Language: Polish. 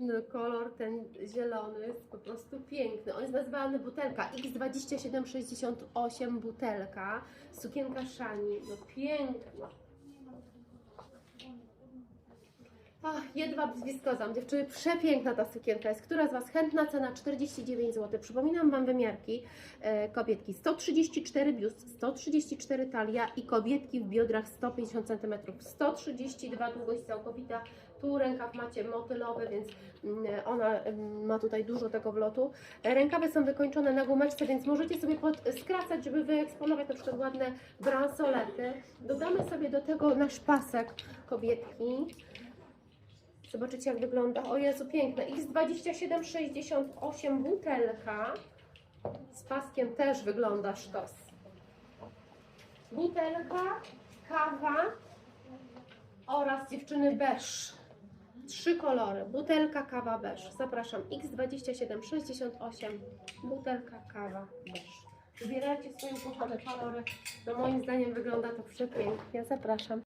No, kolor ten zielony jest po prostu piękny. On jest nazywany butelka X2768 butelka. Sukienka Szani. No piękna. Ach, jedwab z. Dziewczyny, przepiękna ta sukienka jest. Która z Was chętna? Cena 49 zł. Przypominam Wam wymiarki e, kobietki. 134 biust, 134 talia i kobietki w biodrach 150 cm. 132 długość całkowita. Tu rękaw macie motylowy, więc mm, ona mm, ma tutaj dużo tego wlotu. E, Rękawy są wykończone na gumeczce, więc możecie sobie pod, skracać, żeby wyeksponować na przykład ładne bransolety. Dodamy sobie do tego nasz pasek kobietki. Zobaczycie jak wygląda. O Jezu, piękne. X2768 butelka. Z paskiem też wygląda sztos. Butelka, kawa oraz dziewczyny beż. Trzy kolory. Butelka, kawa, beż. Zapraszam. X2768 butelka, kawa, beż. Wybierajcie swoje ukochane kolory. No moim zdaniem wygląda to przepięknie. Zapraszam.